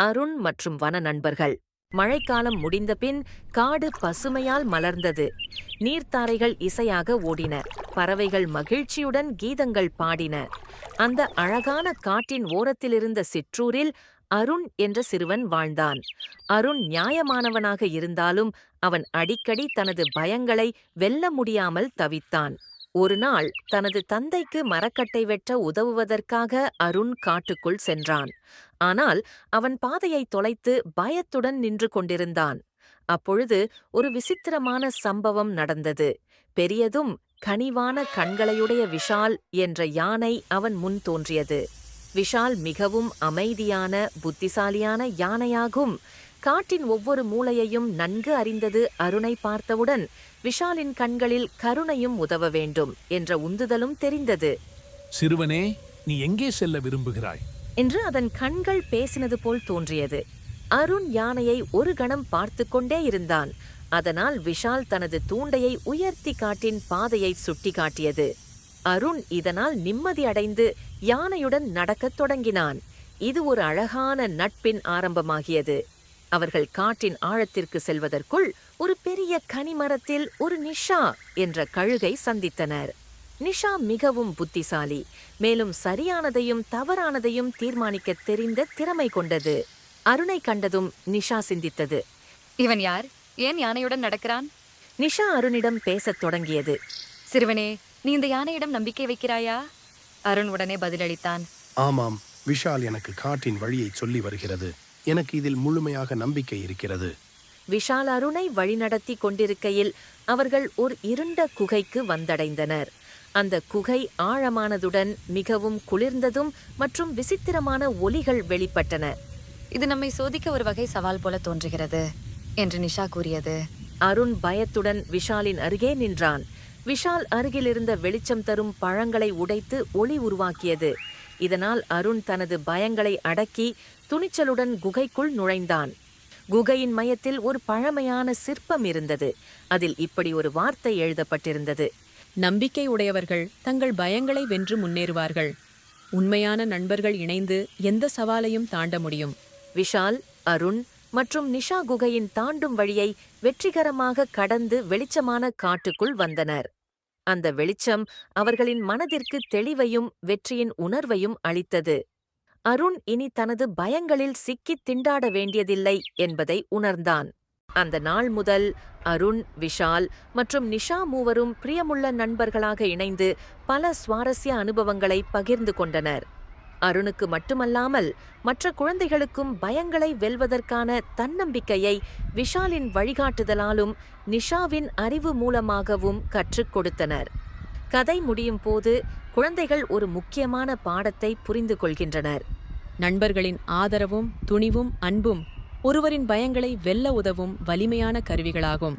அருண் மற்றும் வன நண்பர்கள். மழைக்காலம் முடிந்தபின் காடு பசுமையால் மலர்ந்தது. நீர்த்தாரைகள் இசையாக ஓடின. பறவைகள் மகிழ்ச்சியுடன் கீதங்கள் பாடின. அந்த அழகான காட்டின் ஓரத்திலிருந்த சிற்றூரில் அருண் என்ற சிறுவன் வாழ்ந்தான். அருண் நியாயமானவனாக இருந்தாலும் அவன் அடிக்கடி தனது பயங்களை வெல்ல முடியாமல் தவித்தான். ஒரு நாள் தனது தந்தைக்கு மரக்கட்டை வெட்ட உதவுவதற்காக அருண் காட்டுக்குள் சென்றான். ஆனால் அவன் பாதையை தொலைத்து பயத்துடன் நின்று கொண்டிருந்தான். அப்பொழுது ஒரு விசித்திரமான சம்பவம் நடந்தது. பெரியதும் கனிவான கண்களையுடைய விஷால் என்ற யானை அவன் முன் தோன்றியது. விஷால் மிகவும் அமைதியான புத்திசாலியான யானையாகும். காட்டின் ஒவ்வொரு மூலையையும் நன்கு அறிந்தது அருணை பார்த்தவுடன் விஷாலின் கண்களில் கருணையும் உதவ வேண்டும் என்ற உந்துதலும் தெரிந்தது. சிறுவனே நீ எங்கே செல்ல விரும்புகிறாய்? என்று அதன் கண்கள் பேசினது போல் தோன்றியது. அருண் யானையை ஒரு கணம் பார்த்து கொண்டே இருந்தான். அதனால் விஷால் தனது தூண்டையை உயர்த்தி காட்டின் பாதையை சுட்டிக்காட்டியது அருண் இதனால் நிம்மதி அடைந்து யானையுடன் நடக்கத் தொடங்கினான். இது ஒரு அழகான நட்பின் ஆரம்பமாகியது. அவர்கள் காட்டின் ஆழத்திற்கு செல்வதற்குள் ஒரு பெரிய கனிமரத்தில் ஒரு நிஷா என்ற கழுகை சந்தித்தனர். நிஷா மிகவும் புத்திசாலி மேலும் சரியானதையும் தவறானதையும் தீர்மானிக்க தெரிந்த திறமை கொண்டது. அருணை கண்டதும் நிஷா சிந்தித்தது. இவன் யார்? ஏன் யானையுடன் நடக்கிறான்? நிஷா அருணிடம் பேசத் தொடங்கியது. சிறுவனே நீ இந்த யானையிடம் நம்பிக்கை வைக்கிறாயா? அருண் உடனே பதிலளித்தான். ஆமாம் விஷால் எனக்கு காட்டின் வழியை சொல்லி வருகிறது. எனக்கு இதில் முழுமையாக நம்பிக்கை இருக்கிறது. விஷால் அருணை வழிநடத்தி கொண்டிருக்கையில் அவர்கள் ஒரு இருண்ட குகைக்கு வந்தடைந்தனர். அந்த குகை ஆழமானதுடன் மிகவும் குளிர்ந்ததும் மற்றும் விசித்திரமான ஒலிகள் வெளிப்பட்டன. இது நம்மை சோதிக்க ஒரு வகை சவால் போல தோன்றுகிறது என்று நிஷா கூறியது. அருண் பயத்துடன் விஷாலின் அருகே நின்றான். விஷால் அருகிலிருந்த வெளிச்சம் தரும் பழங்களை உடைத்து ஒளி உருவாக்கியது. இதனால் அருண் தனது பயங்களை அடக்கி துணிச்சலுடன் குகைக்குள் நுழைந்தான். குகையின் மையத்தில் ஒரு பழமையான சிற்பம் இருந்தது. அதில் இப்படி ஒரு வார்த்தை எழுதப்பட்டிருந்தது. நம்பிக்கை உடையவர்கள் தங்கள் பயங்களை வென்று முன்னேறுவார்கள். உண்மையான நண்பர்கள் இணைந்து எந்த சவாலையும் தாண்ட முடியும். விஷால் அருண் மற்றும் நிஷா குகையின் தாண்டும் வழியை வெற்றிகரமாக கடந்து வெளிச்சமான காட்டுக்குள் வந்தனர். அந்த வெளிச்சம் அவர்களின் மனதிற்கு தெளிவையும் வெற்றியின் உணர்வையும் அளித்தது. அருண் இனி தனது பயங்களில் சிக்கித் திண்டாட வேண்டியதில்லை என்பதை உணர்ந்தான். அந்த நாள் முதல் அருண் விஷால் மற்றும் நிஷா மூவரும் பிரியமுள்ள நண்பர்களாக இணைந்து பல சுவாரஸ்ய அனுபவங்களை பகிர்ந்து கொண்டனர். அருணுக்கு மட்டுமல்லாமல் மற்ற குழந்தைகளுக்கும் பயங்களை வெல்வதற்கான தன்னம்பிக்கையை விஷாலின் வழிகாட்டுதலாலும் நிஷாவின் அறிவு மூலமாகவும் கற்றுக் கொடுத்தனர். கதை முடியும் போது குழந்தைகள் ஒரு முக்கியமான பாடத்தை புரிந்து கொள்கின்றனர். நண்பர்களின் ஆதரவும் துணிவும் அன்பும் ஒருவரின் பயங்களை வெல்ல உதவும் வலிமையான கருவிகளாகும்.